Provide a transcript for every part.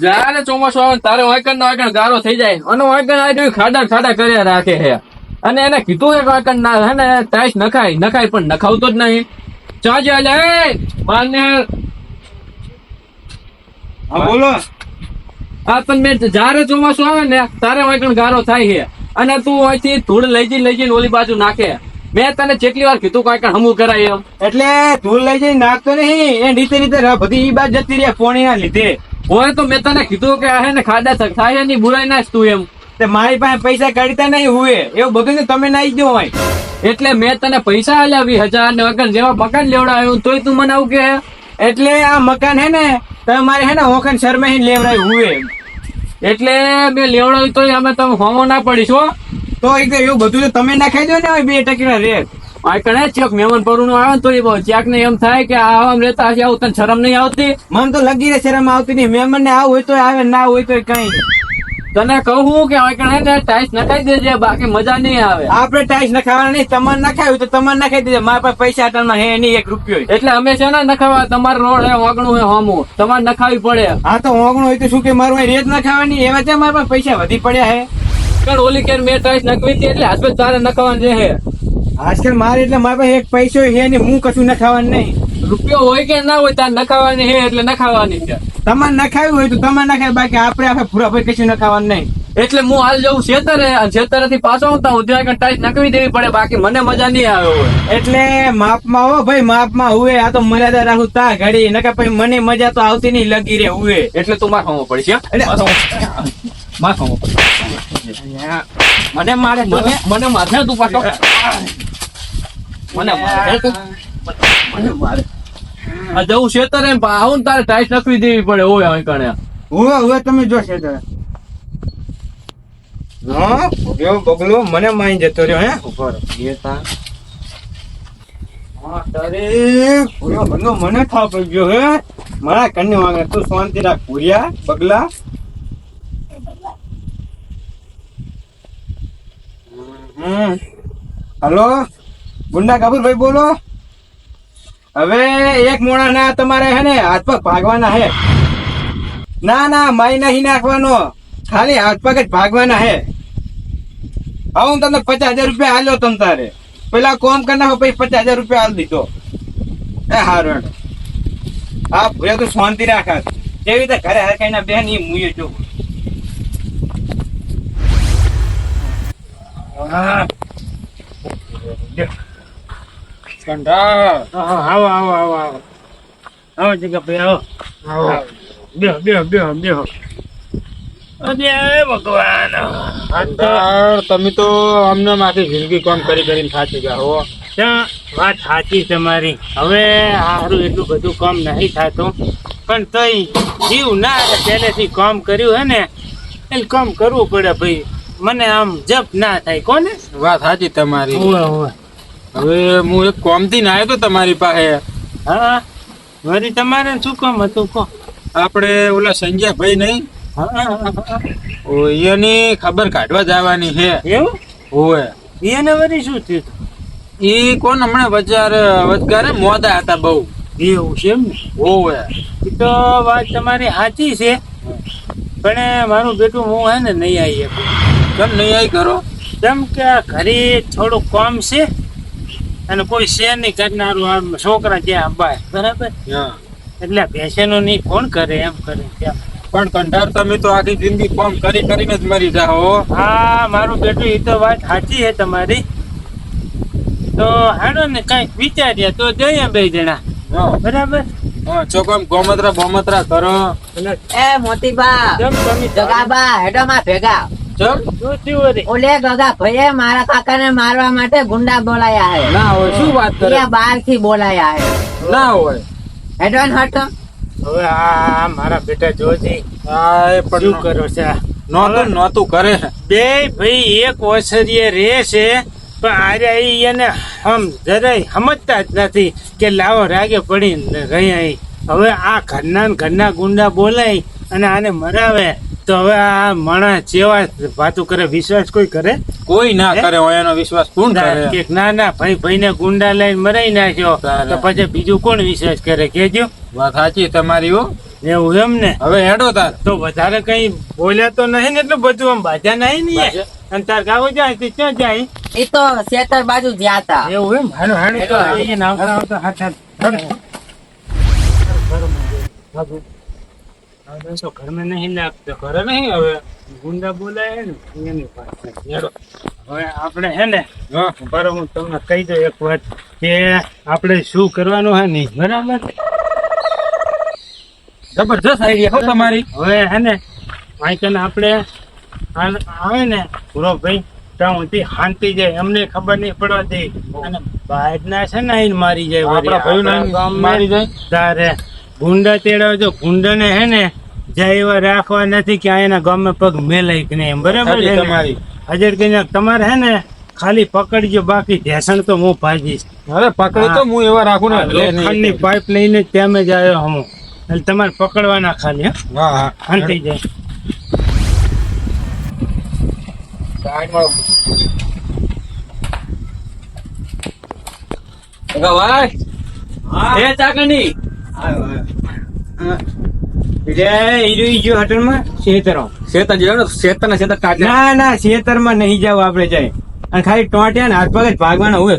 જ્યારે ચોમાસું આવે તારે વાંકણ ના વાંકણ ગારો થઈ જાય. અને વાંકણ આવી ખાડા ખાડા કર્યા રાખે છે. અને એને કીધું એક વાંકણ ના હે ને ટાઈસ નખાય નખાય પણ નખાવતો જ નહીં. ચાજે માને હા બોલો. આ પણ મેં જ્યારે ચોમાસું આવે ને તારે વાંકણ ગારો થાય છે. અને તું અહીંથી ધૂળ લઈ જઈ લઈ જઈને ઓલી બાજુ નાખે. મેં તને જેટલી વાર કીધું કાંઈ હમું કરાય એમ. એટલે ધૂળ લઈ જઈને નાખતો નહીં એ રીતે રીતે બધી ઈ બાજ જતી રહે પોણી ના લીધે. હોય તો મેં તને કીધું કે આ ને ખાડા થાયની બુરાઈ નાખ તું એમ. તે મારી પાસે પૈસા કાઢતા નહીં હુએ એવું બધું ને તમે નાઈ દો હોય. એટલે મેં તને પૈસા આલ્યા વીસ હજાર ને વગર જેવા મકાન લેવડાવ્યું તોય તું મને આવું કે એટલે આ મકાન હે ને તમે મારે હે ને ઓખન શર્મે હી લેવરાય હુએ એટલે બે લેવડાવ્યું તોય અમે તમે હોમો ના પડીશ તો તો એવું બધું તો તમે નાખાઈ દો ને બે ટકીના રેટ આ કણે ચેક મહેમાન પરનું આવે તો એ ચેક ને એમ થાય કે આ આમ રહેતા હશે આવું તને શરમ નહીં આવતી? મને તો લગી રે શરમ આવતી નહીં. મહેમાન ને આવું હોય તો આવે ના હોય તો કઈ. તને કહું કે કણે ને ટાઈસ નખાઈ દેજે બાકી મજા નહીં આવે. આપણે ટાઈસ નખાવાના નહીં તમારે નખાયું તો તમારે નખાઈ દેજે. મારા પાસે પૈસા ટનમાં હે નહીં એક રૂપિયો. એટલે અમે છે ને નખાવા તમારો રોડ હે ઓગણું હે હોમું. તમારે નખાવી પડે. હા તો ઓગણું હોય તો શું કે મારું રેજ રેત નખાવાની? એવા છે મારા પાસે પૈસા વધી પડ્યા હે. પણ ઓલી કેર મેં ટાઈસ નખવી હતી એટલે હાથ તારે નખાવાનું છે હે. આજકાલ મારે એટલે મારા પાસે એક પૈસો હે નહીં હું કશું નખાવાનું નહીં. રૂપિયો હોય કે ના હોય તારે નખાવાની હે એટલે નખાવાની છે. તમારે નખાયું હોય તો તમારે નખાય બાકી આપણે આખે પૂરા ભાઈ કશું નખાવાનું નહીં. એટલે હું હાલ જવું છેતરે અને છેતરેથી પાછો આવતા હું ત્યાં આગળ ટાઈસ નખવી દેવી પડે બાકી મને મજા નહીં આવે હોય એટલે માપમાં હો ભાઈ માપમાં હુએ આ તો મર્યાદા રાખું તા ઘડી નકા પછી મને મજા તો આવતી નહીં લગી રે હુએ. એટલે તું માર પડશે હં? માર પડશે. મને મારે મને મને માથે તું પાછો. મને મારે. મને મારે. આ જવું શેતર એમ આવું તારે ટાઈટ નખવી દેવી પડે હોય હવે કણે. હુએ હવે તમે જો શેતર. હા ભોગ્યો બગલો મને માઈ જતો રહ્યો, હે? ઉપર એ તા મને થાવ પડી ગયો, હે? મારા કન્ને વાગે તું શાંતિ રાખ બગલા હલો? ગુંડા કપૂરભાઈ બોલો? હવે એક મોણા ના તમારે હે ને હાથ પગ ભાગવાના હે. ના ના માય નહીં નાખવાનો. ખાલી હાથ પગ જ ભાગવાના હે. હા હું તમને પચાસ હજાર રૂપિયા હાલ્યો તમ તારે. પેલા કોમ કરી નાખો, પછી પચાસ હજાર રૂપિયા હાલ દીધો. એ હારું. હા ભૂરે તો શાંતિ રાખા. જેવી રીતે ઘરે હરકાઈ ના બેન એ મુયે જો. હા. કંટાળ. આવો આવો આવો આવો. આવો આવો આવો. આવો. બેહો બેહો બેહો બેહો. ભગવાન. તમે તો અમને માથી જિંદગી કોમ કરી કરીને થાકી ગયા હો. વાત સાચી તમારી હવે સારું એટલું બધું કામ નહીં થતું. પણ તોય જીવ ના પહેલેથી કામ કર્યું હે ને એટલે કામ કરવું પડે ભાઈ. મને આમ જપ ના થાય. કોને? વાત સાચી તમારી. હોવે હોવે. હવે હું એક કોમથી ના આવ્યો તો તમારી પાસે. હા વરી તમારે શું કામ હતું કો આપણે ઓલા સંજયભાઈ નહીં? હા, એની ખબર કાઢવા જવાની છે. એવું? હોય એને વરી શું થયું એ કોણ હમણાં વચાર વચગારે મોદા હતા બહુ. એવું છે એમ હોવે. એ તો વાત તમારી સાચી છે પણ મારું બેટું હું હે ને નહીં આવી શકું. કેમ નહીં આવી કરો? કેમ કે આ ઘરે થોડું કામ છે અને કોઈ શેર નહીં કરનારું આમ છોકરા ત્યાં અંબાય. બરાબર? એટલે ભેંસેનો નહીં ફોન કરે એમ કરે ત્યાં. પણ કંટાળ તમે તો આખી જિંદગી કામ કરી કરીને જ મરી જાઓ. હા મારું બેટું એ તો વાત સાચી છે તમારી. તો હાડો ને કંઈક વિચારીએ તો જઈએ બે જણા. હા. બરાબર? હા, ચોકમ ગોમત્રા બોમત્રા કરો. એ મોતીબા ગગાબા હેડો માં ભેગા? ઓલે ગગા ભાઈએ મારા કાકાને મારવા માટે ગુંડા બોલાયા હે. ના હોય શું વાત કરે? બારથી બોલાયા હે. ના હોય. એડવાન હટો. હવે આ મારા બેટા જોજી આ એ શું કરો છે? નોતું નોતું કરે બે ભાઈ એક ઓસરીએ રહે છે પણ આરે એને હમ જરાય સમજતા જ નથી કે લાવો રાગે પડી રહી. હવે આ ઘરના ઘરના ગુંડા બોલાય અને આને મરાવે. તો હવે આ માણસ જેવા વાતો કરે વિશ્વાસ કોઈ કરે? કોઈ ના કરે હોય એનો વિશ્વાસ કોણ કરે? કે ના ના ભાઈ ભાઈ ને ગુંડા લઈને મરાઈ નાખ્યો તો પછી બીજું કોણ વિશ્વાસ કરે કેજો વાત સાચી તમારી હો. એવું એમ ને? હવે હેડો તાર. તો વધારે કઈ બોલ્યા તો નહીં ને એટલું બધું આમ બાજા નહીં ને. અને તાર ગાવો જાય તે ક્યાં જાય? એ તો શેતર બાજુ જ્યાં હતા. એવું એમ? હાલો હાલો તો હેડો. નામ આવતા આવતા હાથ. હાથ તો ઘરમાં નહીં લાગતો ઘરે નહીં હવે ગુંડા બોલાય ને એની પાસે. હવે આપણે હે ને બરાબર હું તમને કહી દઉં એક વાત કે આપણે શું કરવાનું હે નહીં. બરાબર? જબરજસ્ત આઈડિયા હો તમારી. હવે હે ને આઈકન આપણે આવે ને પૂરો ભાઈ ત્યાં સુધી શાંતિ જાય એમને ખબર નહીં પડવા દે અને બહારના છે ને આઈને મારી જાય આપણા મારી જાય? તારે ગુંડા તેડાવે તો ગુંડાને હે ને જાય એવા રાખવા નથી કે આ એના ગામમાં પગ મેલાય કે નહીં એમ. બરાબર છે તમારી. હાજર કહીને તમારે હે ને ખાલી પકડજો બાકી ઢેસણ તો હું ભાજીશ. અરે પકડે તો હું. એવા રાખું ને. લોખંડની પાઇપ લઈને જ જ આવ્યો હું. એટલે તમારે પકડવાના ખાલી હા. હા હા. શાંતિ જાય. ભાઈ એ ચાકણી. શેતરો શેતર ને શેતર ને શેતર નહીં જાવ જાય. અને ખાલી ટોટિયા ને હાથ પગ જ ભાગવાનો હોય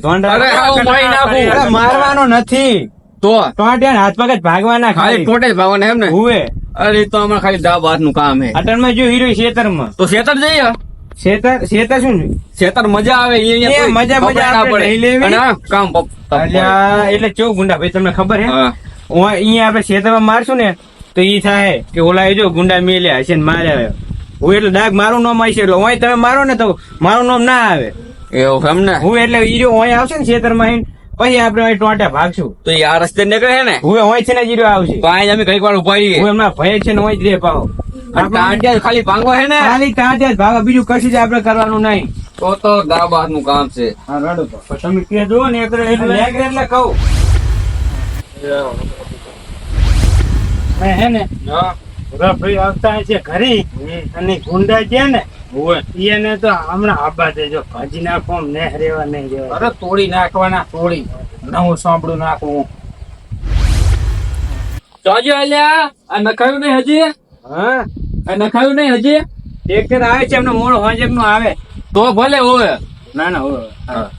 મારવાનો નથી. તો? ટોટિયા ને હાથ પગ જ ભાગવાના ખાલી ટોટે જ ભાવવાના એમ ને? હુએ. અરે તો અમારે ખાલી દા બાદનું કામ હે. હોટલમાં જો હીરો શેતરમાં. તો શેતર જઈએ? શેતર શેતર શું? શેતર મજા આવે મજા મજા આપણે લઈ લેવી. કામ એટલે ચો ગુંડા ભાઈ તમને ખબર હે. અહીંયા આપણે શેતરમાં મારશું ને તો એ થાય કે ઓલા એ જો ગુંડા મેલ્યા હશે ને માર્યા હું એટલે ડાક મારું નામ આવશે એટલે ઓય તમે મારો ને તો મારું નામ ના આવે. એવું એમ હું એટલે ઈરો ઓય આવશે ને ખેતરમાં પછી આપણે ટોટા ભાગશું. તો એ આ રસ્તે નીકળે છે ને? હું હોય છે ને જીરો આવશે. તો અહીંયા અમે કંઈક વાર ઊભા રહીએ. હું એમના ભય છે ને હોય જ રે પાહો ખાલી ભાંગવા છે ને? ખાલી ટાંટે જ ભાગો બીજું કશું જ આપણે કરવાનું નહીં. તો તો દાબાદનું કામ છે. હા રડો તો. તમે કે જો ને એટલે એટલે એટલે કહું. મેં હે ને ભાઈ આવતા છે ઘરે અને ગુંડા છે ને એને તો હમણાં આબા દેજો ભાજી નાખો ને રેવા નહીં રેવા અરે તોડી નાખવાના તોડી. નવું સાંભળું નાખવું જોજો અલ્યા આ નખાયું નહીં હજી? હા? આ નખાયું નહીં હજી? ટ્રેક્ટર આવે છે એમનો મોડો હોજેકનું આવે. તો ભલે હોય ના ના હોય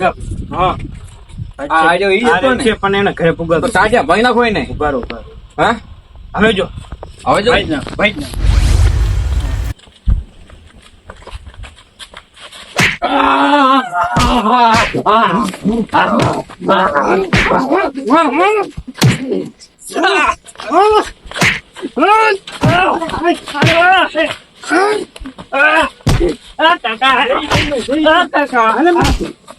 હા. હા આજો ઈ હતો ને? પણ એના ઘરે પુગા તો ટાંટિયા ભાઈ નાખો ને ઉભારો ઉભારો. હા? હવે જો. હવે જો. ભાઈ ના ભાઈ ના. પકડો એને, પકડો થોડી હેડવા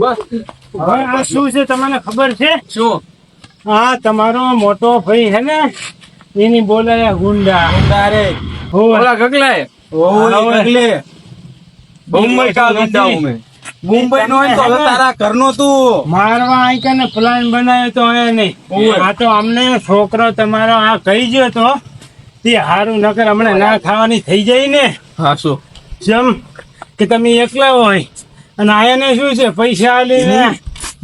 બસ હવે આ શું છે તમને ખબર છે? શું? આ તમારો મોટો ભાઈ હે ને એની બોલાયા ગુંડા ગુંડા રે. ઓલા ગગલાય ઓલા ગગલે. મુંબઈ કા ગુંડા હું મુંબઈ નો તો હવે તારા ઘરનો તું. મારવા આઈ ને પ્લાન બનાવ્યો તો હે નહીં. આ તો અમને છોકરો તમારો આ કહી ગયો તો તે હારું નકર હમણાં ના ખાવાની થઈ જાય ને. હા શું? જેમ કે તમે એકલા હોય. અને આયાને શું છે? પૈસા લઈને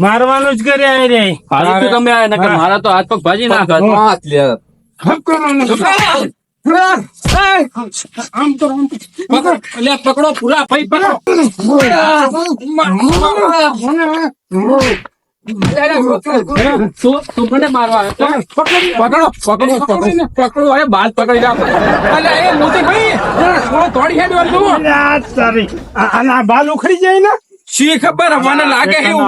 મારવાનું જ કરે આ રે. હારું તો તમે આયા નકર મારા તો હાથ પગ ભાજી નાખે. તો હાથ લે. આમ તો આમ તો. લે પકડો પૂરા ભાઈ પકડો. બાલ ઉખડી જાય ને શી ખબર મને લાગે એવું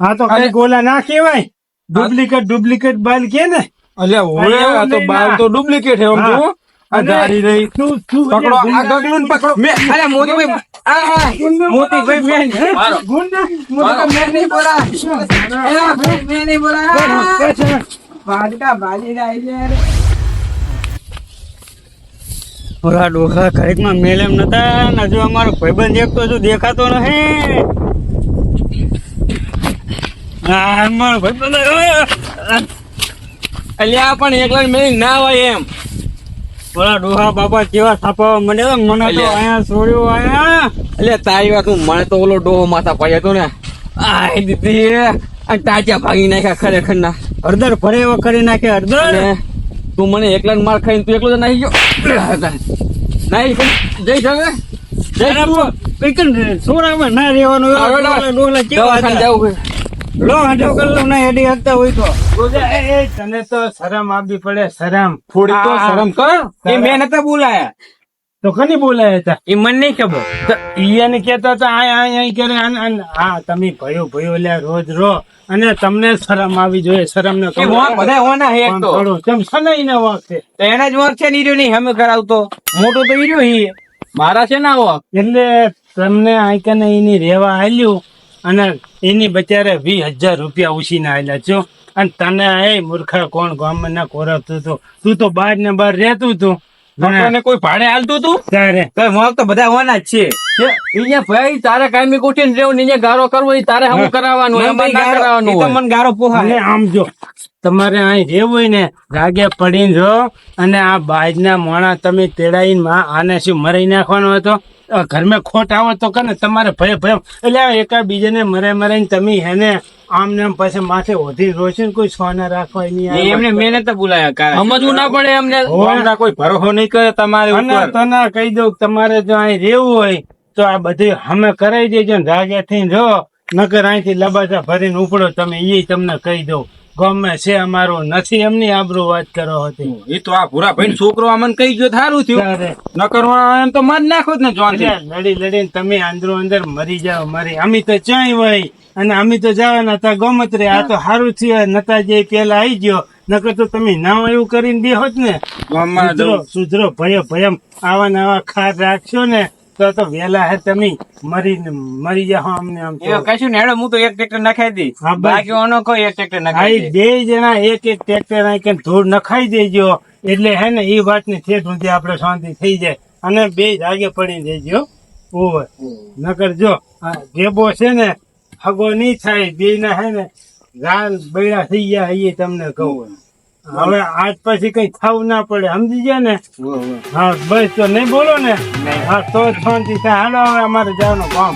હા તો કઈ ગોલા ના કેવાય ડુપ્લિકેટ ડુપ્લિકેટ બાલ કે ને ઓય તો બાલ તો ડુપ્લિકેટ હે. આ જારી રહી. શું શું પકડો આ ગગલું પકડો. મે અરે મોતીભાઈ આ મોતીભાઈ મેં મારો. મોતીભાઈ મેં નહીં બોલા એ ભાઈ મેં નહીં બોલા ભાજકા ભાજી જાય છે ઓલા ડોખા ખરીદમાં મેલેમ નતા ને હજુ અમારો ભાઈબંધ એક તો હજુ દેખાતો નથી હા અમારો ભાઈબંધ અલ્યા પણ એકલા મેં ના હોય એમ. ઓલા ડોહા બાપા કેવા થાપા મને તો મને તો અલ્યા. છોડ્યો આયા. એટલે તારી વાત મને તો ઓલો ડોહો માથા પાડ્યો હતો ને. આ દીદી. આ ટાચા ભાગી નાખ્યા ખરેખર ના હળદર ભરે એવો કરી નાખે હળદર. અને તું મને એકલા માર ખાઈને તું એકલો જ નાહી ગયો? નાહી જઈ શકે જઈ કઈ કંઈક છોરામાં ના રહેવાનું? દવાખાને જવું લો હાંડો કલ્લો ના હેડી હકતા હોય તો. તને તો શરમ આપવી પડે શરમ. તો શરમ કર. એ મેં નતા બોલાયા. તો કની બોલાયા હતા? એ મને નહીં ખબર. ઈયાને કહેતા હતા આ આ આ કરે આન- આન. હા તમે ભયો ભયો લ્યા રોજ રો. અને તમને શરમ આવી જોઈએ શરમ ને બધા હોના હે તો. તેમ સનાઈ ના વાંક છે. તો એના જ વાંક છે ને ઈર્યો નહીં હમે કરાવતો મોટો તો ઈર્યો હી. મારા છે ના આવો એટલે તમને આઈકને એની રેવા આલ્યું. અને એની બચારે વીસ હજાર રૂપિયા ઉછીને આવેલા છો. અને તને એ મૂર્ખા કોણ ગામમાં ના કોરવતું હતું તું તો બહાર ને બહાર રહેતું હતું કોઈ ભાડે હાલતું તું? ત્યારે તો તો બધા હોના જ છે. અહીંયા ભાઈ તારે કાયમી કોઠીને રહેવું અહીંયા ગારો કરવો એ તારે હમું કરાવવાનું મને ના કરાવવાનું હોય. મને ગારો પોહાય આમ જો તમારે અહીં રહેવું ને રાગે પડીને જો અને આ બાજના મોણા તમે તેડાઈને માં આને શું મરાઈ નાખવાનો હતો ઘર ઘરમાં ખોટ આવો તો કને તમારે ભય ભય એટલે એકા એકા બીજાને મરે મરે તમે હેને આમ ને આમ પછી માથે ઓધી રોશન કોઈ સોના રાખવા નહીં એમને મેને તો બોલાયા કારણ. સમજવું ના પડે એમને. કોઈ ભરોસો નહીં કરે તમારે તને કહી દઉં તમારે જો અહીં રહેવું હોય તો આ બધું અમે કરાવી દેજો ને રાજા થઈને રહો નકર અહીંથી લબાતા ભરીને ઉપડો તમે એ તમને કહી દઉં. ગમે છે અમારું નથી એમની આબરૂ વાત કરો હતી. એ તો આ ભૂરા ભાઈ છોકરો અમને કહી ગયો સારું થયું. નકર એમ તો મત નાખો જ ને જોનથી લડી લડીને તમે અંદરો અંદર મરી જાઓ મરી અમે તો ચાઈ હોય અને અમે તો જવાના હતા ગોમત્રે આ તો સારું થયું નતા જે પેલા આવી ગયો. નકર તો તમે ના એવું કરીને દે હોત ને. ગામમાં સુધરો સુધરો ભય ભયમ આવા નવા ખાર રાખ્યો ને તો તો વેલા હે તમે. મરી મરી જાઓ અમને આમ તો. કશું ને હેડો હું તો એક ટ્રેક્ટર નખાઈ દઈ. બાકી ઓનો કોઈ એક ટ્રેક્ટર નખાઈ દે. બે જણા એક એક ટ્રેક્ટર નાખીને ધૂળ નખાઈ દેજો. એટલે હે ને એ વાતની ઠેઠ સુધી આપણે શાંતિ થઈ જાય. અને બે જાગે પડી દેજો ઓવે નકર જો જેબો છે ને હગો નહીં થાય બે ના હે ને ગાલ બૈડા થઈ ગયા એ તમને કહું. હવે આજ પછી કઈ થવું ના પડે સમજી ગયા ને? હા બસ તો નહીં બોલો ને? હા તો શાંતિ થાય. હાલો હવે અમારે જવાનું કામ.